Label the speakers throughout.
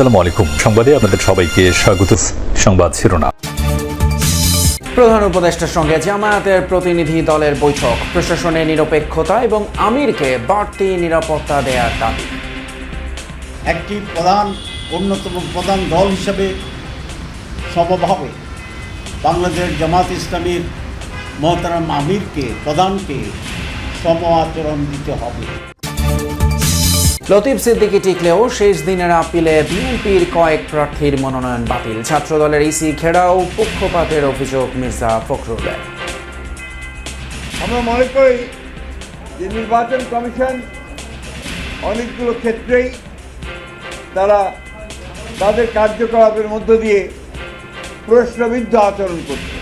Speaker 1: আসসালামু আলাইকুম। সংবাদে আপনাদের সবাইকে স্বাগত। সংবাদ শিরোনাম।
Speaker 2: প্রধান উপদেষ্টার সঙ্গে জামায়াতের প্রতিনিধি দলের বৈঠক প্রশাসনের নিরপেক্ষতা এবং আমিরকে বাড়তি নিরাপত্তা দেওয়ার দাবি।
Speaker 3: একটি প্রধান অন্যতম প্রধান দল হিসেবে সমভাবে বাংলাদেশ জামাত ইসলামীর মহতারাম আমিরকে প্রধানকে সম আচরণ দিতে হবে।
Speaker 2: লতিফ সিদ্দিকি টিকলেও শেষ দিনের আপিলে বিএনপির কয়েক প্রার্থীর মনোনয়ন বাতিল। ছাত্রদলের ইসি ঘেরাও পক্ষপাতের অভিযোগ মির্জা ফখরুলের।
Speaker 4: আমরা মনে করি যে নির্বাচন কমিশন অনেকগুলো ক্ষেত্রেই তারা তাদের কার্যকলাপের মধ্য দিয়ে প্রশ্নবিদ্ধ আচরণ করছে।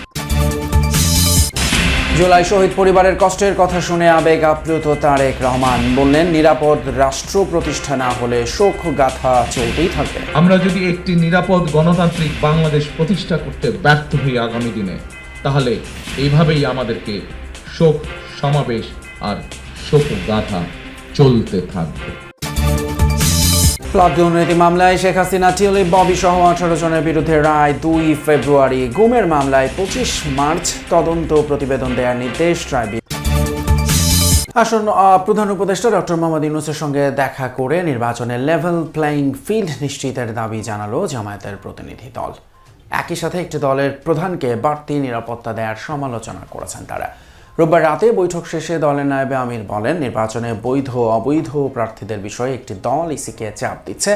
Speaker 2: জুলাই শহীদ পরিবারের কষ্টের কথা শুনে আবেগ আপ্লুত তারেক রহমান। বললেন, নিরাপদ রাষ্ট্র প্রতিষ্ঠা না হলে শোক গাথা চলতেই থাকবে।
Speaker 5: আমরা যদি একটি নিরাপদ গণতান্ত্রিক বাংলাদেশ প্রতিষ্ঠা করতে ব্যর্থ হই আগামী দিনে, তাহলে এইভাবেই আমাদেরকে শোক সমাবেশ আর শোক গাথা চলতে থাকবে।
Speaker 2: ফ্লাড দুর্নীতি মামলায় শেখ হাসিনা টিউলিপ ববি সহ আঠারো জনের বিরুদ্ধে রায় দুই ফেব্রুয়ারি। গুমের মামলায় পঁচিশ মার্চ তদন্ত প্রতিবেদন দেওয়ার নির্দেশ ট্রাইব্যুনাল। আসন্ন প্রধান উপদেষ্টা ডক্টর মোহাম্মদ ইউনুসের সঙ্গে দেখা করে নির্বাচনে লেভেল প্লেইং ফিল্ড নিশ্চিতের দাবি জানালো জামায়াতের প্রতিনিধি দল। একই সাথে একটি দলের প্রধানকে বাড়তি নিরাপত্তা দেওয়ার সমালোচনা করেছেন তারা। রোববার রাতে বৈঠক শেষে দলের নায়েবে আমির বলেন, নির্বাচনে বৈধ অবৈধ প্রার্থীদের বিষয়ে একটি দল ইসিকে চাপ দিচ্ছে।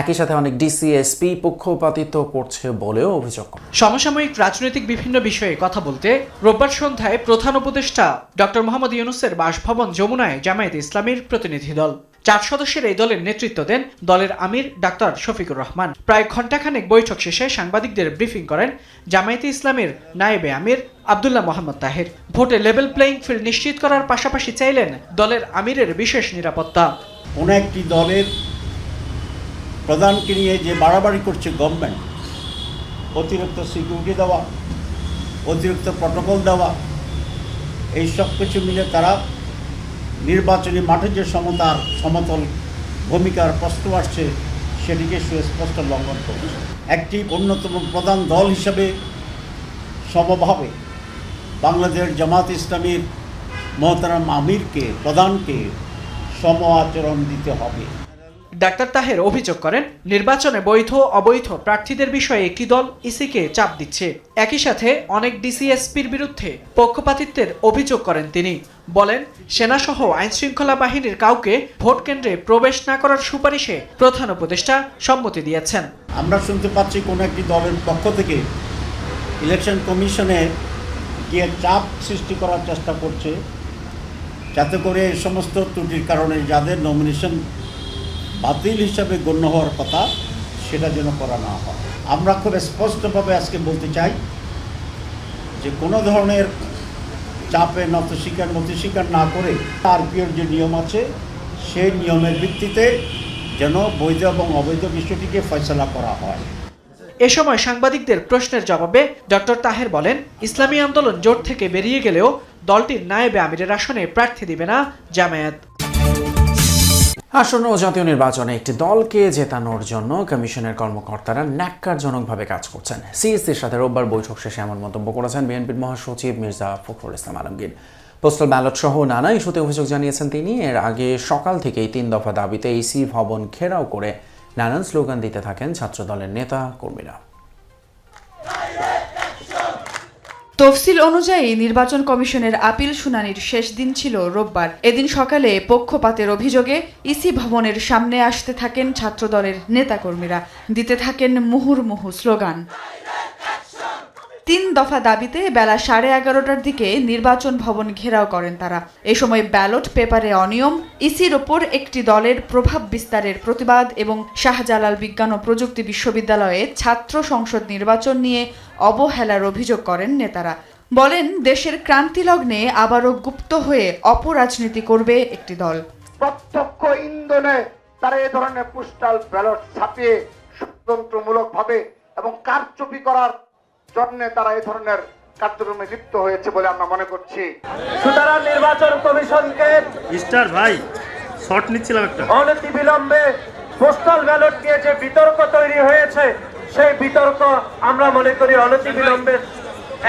Speaker 2: একই সাথে অনেক ডিসিএসপি পক্ষপাতিত্ব করছে বলেও অভিযোগ
Speaker 6: সমসাময়িক রাজনৈতিক বিভিন্ন বিষয়ে কথা বলতে রোববার সন্ধ্যায় প্রধান উপদেষ্টা ডক্টর মোহাম্মদ ইউনুসের বাসভবন যমুনায় জামায়াত ইসলামের প্রতিনিধি দল। চার সদস্যের এই দলের নেতৃত্ব দেন দলের আমির ডাক্তার শফিকুর রহমান। প্রায় ঘণ্টাখানেক বৈঠক শেষে সাংবাদিকদের ব্রিফিং করেন জামায়াতে ইসলামের নায়েবে আমির আবদুল্লাহ মোহাম্মদ তাহের। ভোটে লেভেল প্লেইং ফিল্ড নিশ্চিত করার পাশাপাশি চাইলেন দলের আমিরের বিশেষ নিরাপত্তা।
Speaker 3: কোনো একটি দলের প্রধানকে নিয়ে যে বাড়াবাড়ি করছে গভর্নমেন্ট অতিরিক্ত সিকিউরিটি দেওয়া, অতিরিক্ত প্রটোকল দেওয়া, এই সব কিছু মিলে তারা নির্বাচনী মাঠে যে সমতার সমতল ভূমিকার প্রশ্ন আসছে, সেটিকে সুস্পষ্ট লঙ্ঘন করছে। একটি অন্যতম প্রধান দল হিসাবে সমভাবে বাংলাদেশ জামাত ইসলামীর মহতারাম আমিরকে, প্রধানকে সম আচরণ দিতে হবে।
Speaker 6: ডাক্তার তাহের অভিযোগ করেন, নির্বাচনে বৈধ অবৈধ প্রার্থীদের বিষয়ে একটি দল ইসিকে চাপ দিচ্ছে। একই সাথে অনেক ডিসিএসপির বিরুদ্ধে পক্ষপাতিত্বের অভিযোগ করেন তিনি। বলেন, সেনাসহ আইনশৃঙ্খলা বাহিনীর কাউকে ভোট কেন্দ্রে প্রবেশ না করার সুপারিশে প্রধান উপদেষ্টা সম্মতি দিয়েছেন।
Speaker 3: আমরা শুনতে পাচ্ছি কোনো একটি দলের পক্ষ থেকে ইলেকশন কমিশনে গিয়ে চাপ সৃষ্টি করার চেষ্টা করছে। যাতে করে এই সমস্ত ত্রুটির কারণে যাদের নমিনেশন বাতিল হিসাবে গণ্য হওয়ার কথা সেটা যেন করা না হয়। আমরা খুব স্পষ্টভাবে আজকে বলতে চাই যে কোনো ধরনের চাপে নত স্বীকার নতি স্বীকার না করে আরপিওর যে নিয়ম আছে, সেই নিয়মের ভিত্তিতে যেন বৈধ এবং অবৈধ বিষয়টিকে ফয়সলা করা হয়।
Speaker 6: এ সময় সাংবাদিকদের প্রশ্নের জবাবে ডক্টর তাহের বলেন, ইসলামী আন্দোলন জোট থেকে বেরিয়ে গেলেও দলটির নায়েবে আমিরের আসনে প্রার্থী দিবে না জামায়াত।
Speaker 2: আসন্ন জাতীয় নির্বাচনে একটি দলকে জেতানোর জন্য কমিশনের কর্মকর্তারা ন্যাক্কারজনকভাবে কাজ করছেন। সিএসসির সাথে রোববার বৈঠক শেষে এমন মন্তব্য করেছেন বিএনপির মহাসচিব মির্জা ফখরুল ইসলাম আলমগীর। পোস্টাল ব্যালট সহ নানা ইস্যুতে অভিযোগ জানিয়েছেন তিনি, এর আগে সকাল থেকেই তিন দফা দাবিতে ইসি ভবন ঘেরাও করে নানান স্লোগান দিতে থাকেন ছাত্রদলের নেতা কর্মীরা।
Speaker 7: তফসিল অনুযায়ী নির্বাচন কমিশনের আপিল শুনানির শেষ দিন ছিল রোববার। এদিন সকালে পক্ষপাতের অভিযোগে ইসি ভবনের সামনে আসতে থাকেন ছাত্রদলের নেতাকর্মীরা। দিতে থাকেন মুহুর্মুহু স্লোগান। তিন দফা দাবিতে বেলা সাড়ে এগারোটার দিকে নির্বাচন ভবন ঘেরাও করেন তারা। এ সময় ব্যালট পেপারে অনিয়ম, ইসির ওপর একটি দলের প্রভাব বিস্তারের প্রতিবাদ এবং শাহজালাল বিজ্ঞান ও প্রযুক্তি বিশ্ববিদ্যালয়ে ছাত্র সংসদ নির্বাচন নিয়ে অবহেলার অভিযোগ করেন নেতারা। বলেন, দেশের ক্রান্তি লগ্নে আবারও গুপ্ত হয়ে অপরাজনীতি করবে একটি দল।
Speaker 4: প্রত্যক্ষ ইন্ধনে তারা এ ধরনের পোস্টাল ব্যালট ছাপিয়ে ষড়যন্ত্রমূলক ভাবে এবং কারচুপি করার জন্য তারা এই ধরনের কার্যক্রমে লিপ্ত হয়েছে বলে আমরা মনে করছি। সুতরাং নির্বাচন কমিশনকে
Speaker 8: মিস্টার ভাই শর্ট নিচ্ছিলাম একটা।
Speaker 4: অনতি বিলম্বে
Speaker 8: পোস্টাল ব্যালট নিয়ে যে বিতর্ক তৈরি হয়েছে সেই বিতর্ক আমরা মনে করি অনতিবিলম্বে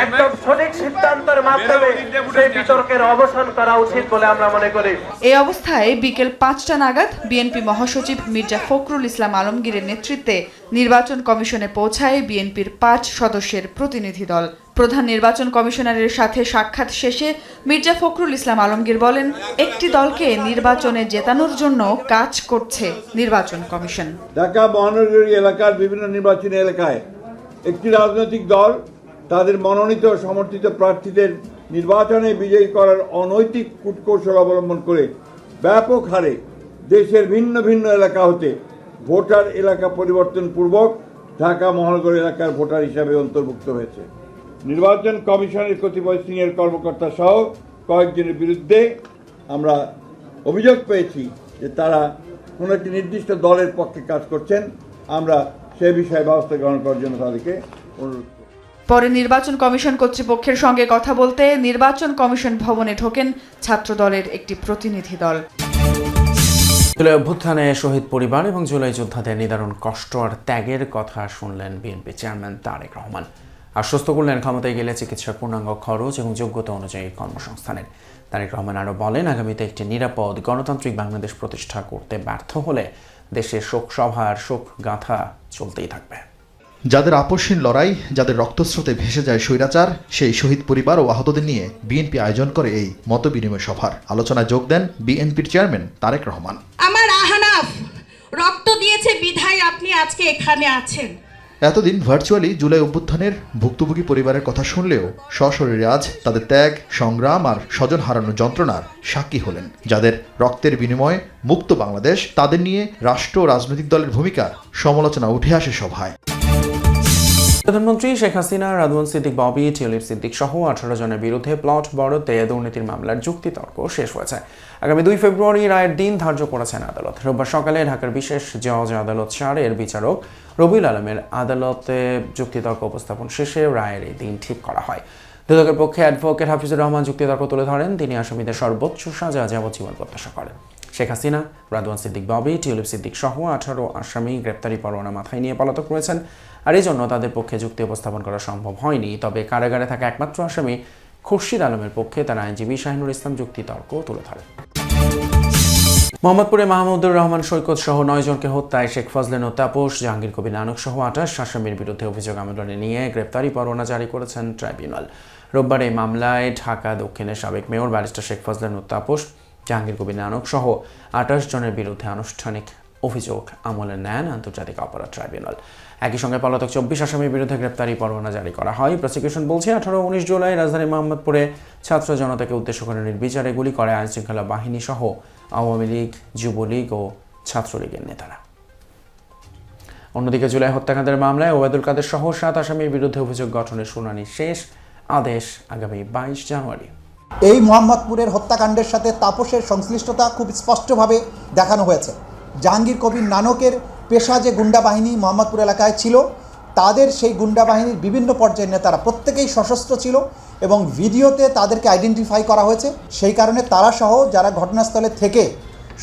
Speaker 8: একদম সঠিক সিদ্ধান্তের মাধ্যমে সেই বিতর্কের অবসান করা উচিত বলে আমরা মনে করি।
Speaker 7: এই অবস্থায় বিকেল পাঁচটা নাগাদ বিএনপি মহাসচিব মির্জা ফখরুল ইসলাম আলমগীরের নেতৃত্বে নির্বাচন কমিশনে পৌঁছায় বিএনপির পাঁচ সদস্যের প্রতিনিধি দল। প্রধান নির্বাচন কমিশনারের সাথে সাক্ষাৎ শেষে মির্জা ফখরুল ইসলাম আলমগীর বলেন একটি দলকে নির্বাচনে জেতানোর জন্য কাজ করছে নির্বাচন কমিশন।
Speaker 9: ঢাকা মহানগরী এলাকার বিভিন্ন নির্বাচনী এলাকায় একটি রাজনৈতিক দল তাদের মনোনীত সমর্থিত প্রার্থীদের নির্বাচনে বিজয়ী করার অনৈতিক কূটকৌশল অবলম্বন করে ব্যাপক হারে দেশের ভিন্ন ভিন্ন এলাকা হতে ভোটার এলাকা পরিবর্তন পূর্বক ঢাকা মহানগর এলাকার ভোটার হিসাবে অন্তর্ভুক্ত হয়েছে। নির্বাচন কমিশনের কতিপয় সিনিয়র কর্মকর্তা সহ কয়েকজনের বিরুদ্ধে আমরা অভিযোগ পেয়েছি যে তারা কোনো একটি নির্দিষ্ট দলের পক্ষে কাজ করছেন। আমরা সে বিষয়ে ব্যবস্থা গ্রহণ করার জন্য তাদেরকে অনুরোধ
Speaker 7: পরে নির্বাচন কমিশন কর্তৃপক্ষের সঙ্গে কথা বলতে নির্বাচন কমিশন ভবনে ঢোকেন ছাত্রদলের একটি প্রতিনিধি দল।
Speaker 2: জুলাই অভ্যুত্থানে শহীদ পরিবার এবং জুলাই যোদ্ধাদের নিদারুণ কষ্ট আর ত্যাগের কথা শুনলেন বিএনপি চেয়ারম্যান তারেক রহমান। আশ্বস্ত করলেন ক্ষমতায় গেলে চিকিৎসার পূর্ণাঙ্গ খরচ এবং যোগ্যতা অনুযায়ী কর্মসংস্থানের। তারেক রহমান আরও বলেন, আগামীতে একটি নিরাপদ, গণতান্ত্রিক বাংলাদেশ প্রতিষ্ঠা করতে ব্যর্থ হলে দেশের শোক সভার শোক গাথা চলতেই থাকবে।
Speaker 10: যাদের আপসহীন লড়াই যাদের রক্তস্রোতে ভেসে যায় স্বৈরাচার সেই শহীদ পরিবার ও আহতদের নিয়ে বিএনপি আয়োজন করে এই মতবিনিময় সভার। আলোচনায় যোগ দেন বিএনপির চেয়ারম্যান তারেক রহমান।
Speaker 11: আমার আহানাফ রক্ত দিয়েছে বিধায় আপনি আজকে এখানে আছেন।
Speaker 10: এতদিন ভার্চুয়ালি জুলাই অভ্যুত্থানের ভুক্তভোগী পরিবারের কথা শুনলেও সশরীরে আজ তাদের ত্যাগ সংগ্রাম আর স্বজন হারানোর যন্ত্রণার সাক্ষী হলেন। যাদের রক্তের বিনিময়ে মুক্ত বাংলাদেশ তাদের নিয়ে রাষ্ট্র ও রাজনৈতিক দলের ভূমিকার সমালোচনা উঠে আসে সভায়।
Speaker 2: প্রধানমন্ত্রী শেখ হাসিনা রাদওয়ান সিদ্দিক, ববি, টিউলিপ সিদ্দিক সহ আঠারো জনের বিরুদ্ধে প্লট বড়তে দুর্নীতির মামলার যুক্তিতর্ক শেষ হয়েছে। আগামী দুই ফেব্রুয়ারি রায়ের দিন ধার্য করেছেন আদালত। রোববার সকালে ঢাকার বিশেষ জজ আদালত চারের বিচারক রবিউল আলমের আদালতে যুক্তিতর্ক উপস্থাপন শেষে রায়ের এই দিন ঠিক করা হয়। দুদকের পক্ষে অ্যাডভোকেট হাফিজুর রহমান যুক্তিতর্ক তুলে ধরেন। তিনি আসামিদের সর্বোচ্চ সাজা যাবজ্জীবন প্রত্যাশা করেন। শেখ হাসিনা, রাদওয়ান সিদ্দিক ববি, টিউলিপ সিদ্দিক সহ আঠারো আসামি গ্রেপ্তারি পরোয়ানা মাথায় নিয়ে পলাতক রয়েছেন। আর এই জন্য তাদের পক্ষে যুক্তি উপস্থাপন করা সম্ভব হয়নি। তবে কারাগারে থাকা একমাত্র আসামি খুরশিদ আলমের পক্ষে তার আইনজীবী শাহিনুর ইসলাম যুক্তিতর্ক তুলে ধরেন। মোহাম্মদপুরে মাহমুদুর রহমান সৈকত সহ নয় জনকে হত্যায় শেখ ফজলেন ও তাপস জাহাঙ্গীর কবির নানক সহ আঠাশ আসামির বিরুদ্ধে অভিযোগ আমলে নিয়ে গ্রেপ্তারি পরোয়ানা জারি করেছেন ট্রাইব্যুনাল। রোববার এই মামলায় ঢাকা দক্ষিণের সাবেক মেয়র ব্যারিস্টার শেখ ফজলেন ও তাপস জাহাঙ্গীর কবির নানক সহ আঠাশ জনের বিরুদ্ধে আনুষ্ঠানিক অভিযোগ আমলে নেন আন্তর্জাতিক অপরাধ ট্রাইব্যুনাল। একই সঙ্গে পলাতক চব্বিশ আসামির বিরুদ্ধে গ্রেপ্তারি পরোয়ানা জারি করা হয়। প্রসিকিউশন বলছে, আঠারো উনিশ জুলাই রাজধানী মোহাম্মদপুরে ছাত্র জনতাকে উদ্দেশ্য করে নির্বিচারে গুলি করে আইনশৃঙ্খলা বাহিনী সহ আওয়ামী লীগ, যুবলীগ ও ছাত্রলীগের নেতারা। অন্যদিকে জুলাই হত্যাকাণ্ডের মামলায় ওবায়দুল কাদের সহ সাত আসামির বিরুদ্ধে অভিযোগ গঠনের শুনানি শেষ আদেশ আগামী বাইশ জানুয়ারি।
Speaker 12: এই মোহাম্মদপুরের হত্যাকাণ্ডের সাথে তাপসের সংশ্লিষ্টতা খুব স্পষ্টভাবে দেখানো হয়েছে। জাহাঙ্গীর কবির নানকের পেশা যে গুন্ডা বাহিনী মোহাম্মদপুর এলাকায় ছিল, তাদের সেই গুন্ডা বাহিনীর বিভিন্ন পর্যায়ের নেতারা প্রত্যেকেই সশস্ত্র ছিল এবং ভিডিওতে তাদেরকে আইডেন্টিফাই করা হয়েছে। সেই কারণে তারা সহ যারা ঘটনাস্থলে থেকে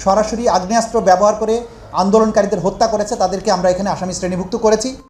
Speaker 12: সরাসরি আগ্নেয়াস্ত্র ব্যবহার করে আন্দোলনকারীদের হত্যা করেছে, তাদেরকে আমরা এখানে আসামি শ্রেণীভুক্ত করেছি।